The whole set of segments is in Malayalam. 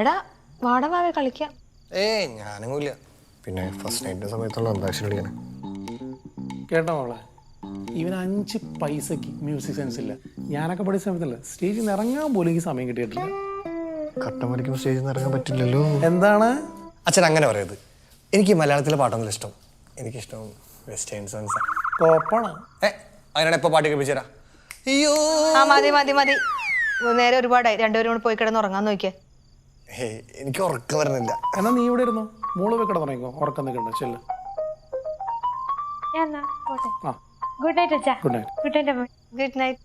എടാ വാടവാവെ കളിക്കാം. ഏയ് ഞാനങ്ങൂല്ല. പിന്നെ ഫസ്റ്റ് നൈറ്റ് സമയത്തുള്ള അന്താക്ഷരി കളിക്കണം കേട്ടോ മോളെ ഇവൻ അഞ്ച് പൈസക്ക് മ്യൂസിക് സെൻസ് ഇല്ല. ഞാനൊക്കെ പഠിച്ച സമയത്തല്ല സ്റ്റേജിൽ നിന്ന് ഇറങ്ങാൻ പോലും എനിക്ക് സമയം കിട്ടിയിട്ടില്ല. കട്ടം പഠിക്കുമ്പോൾ സ്റ്റേജിൽ നിന്ന് ഇറങ്ങാൻ പറ്റില്ലല്ലോ. എന്താണ്? അച്ഛൻ അങ്ങനെ പറയരുത്. എനിക്ക് മലയാളത്തിലെ പാട്ടൊന്നും ഇഷ്ടം. എനിക്കിഷ്ടം വെസ്റ്റേൺ സോങ്സ് കോപ്പാണ്? ഏ അതിനാണ് എപ്പോൾ പാട്ട് കേൾപ്പിച്ചു തരാം അയ്യോ. ആ മതി മതി മതി. നേരെ ഒരുപാടായി. രണ്ടുപേരും കൂടെ പോയി കിടന്ന് ഉറങ്ങാൻ നോക്കിയേ. എനിക്ക് ഉറക്കം വരുന്നില്ല. എന്നാ നീ ഇവിടെ ഇരുന്നു? മോൾ വെക്കട തുടങ്ങിക്കോ ഉറക്കം നിൽക്കണ്ട ചെല്ല. ആ. ഗുഡ് നൈറ്റ് അച്ഛാ. ഗുഡ് നൈറ്റ് ഗുഡ് നൈറ്റ് അമ്മ. ഗുഡ് നൈറ്റ്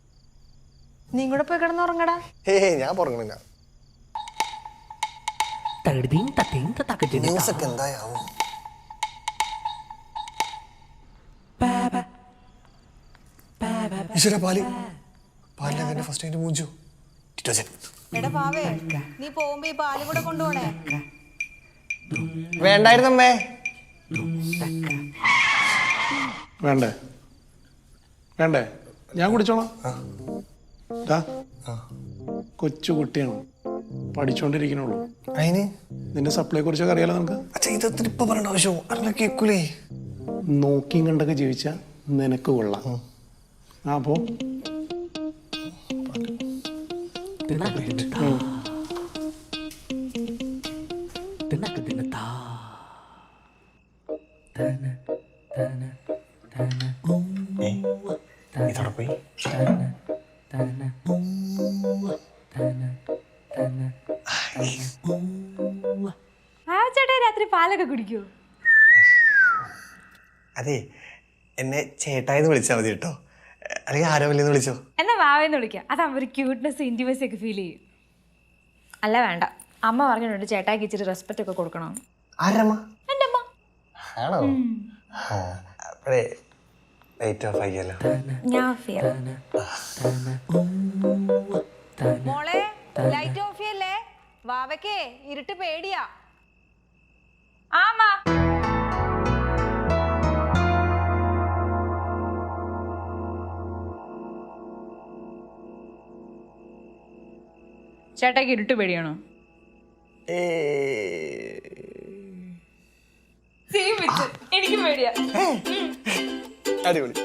നീ കൂടെ പോയി കിടന്ന് ഉറങ്ങടാ. ഞാൻ പുറങ്ങണില്ല ന്യൂസ് ഒക്കെ എന്തായാവും ഈശ്വര പാലി. പാലിലെ തന്നെ ഫസ്റ്റ് മൂഞ്ചു. ടിറ്റോജൻ എടാ പാവേ നീ പോകുമ്പോ ഈ പാലും കൂടെ കൊണ്ടുപോണേ വേണ്ടായിരുന്നമ്മേ. വേണ്ടേ? വേണ്ടേ? ഞാൻ കുടിച്ചോളാം. ദാ, കൊച്ചു കുട്ടിയാണ്. പഠിച്ചോണ്ടിരിക്കണുള്ളൂ. അതിന് നിന്റെ സപ്ലൈയെ കുറിച്ചൊക്കെ അറിയാലോ നിനക്ക്? അച്ഛാ ഇതൊത്തിരി ഇപ്പൊ പറയേണ്ട ആവശ്യം അറിഞ്ഞ കേക്കൂലേ. നോക്കിയും കണ്ടൊക്കെ ജീവിച്ച നിനക്ക് കൊള്ളാം. ആ പോ ഉം. ഇതോടെ പോയി ആ ചേട്ടാ രാത്രി പാലൊക്കെ കുടിക്കൂ അതെ എന്നെ ചേട്ടായെന്ന് വിളിച്ചാൽ മതി കേട്ടോ അല്ലെങ്കിൽ ആരോ വലിയെന്ന് വിളിച്ചോ വാവേന്ന് വിളിക്കാം. അതാകുമ്പോൾ ഒരു ക്യൂട്ട്നെസ് ഇന്റിമസി ഒക്കെ ഫീൽ ചെയ്യും. അല്ല വേണ്ട. അമ്മ പറഞ്ഞിട്ടുണ്ട് ചേട്ടായിക്ക് ഇച്ചിരി റെസ്പെക്റ്റ് ഒക്കെ കൊടുക്കണം. ആരമ്മ? എന്റെ അമ്മ ആണോ ലൈറ്റ് ഓഫ് ആക്കിയല്ലോ ഞാൻ ഫിയർ മോളെ ലൈറ്റ് ഓഫ് ചെയ്യല്ലേ? വാവയ്ക്കേ ഇരുട്ട് പേടിയാ. ആമാ ചേട്ടായിക്ക് ഇരുട്ട് പേടിയാണോ? എനിക്കും പേടിയാ. അടിപൊളി.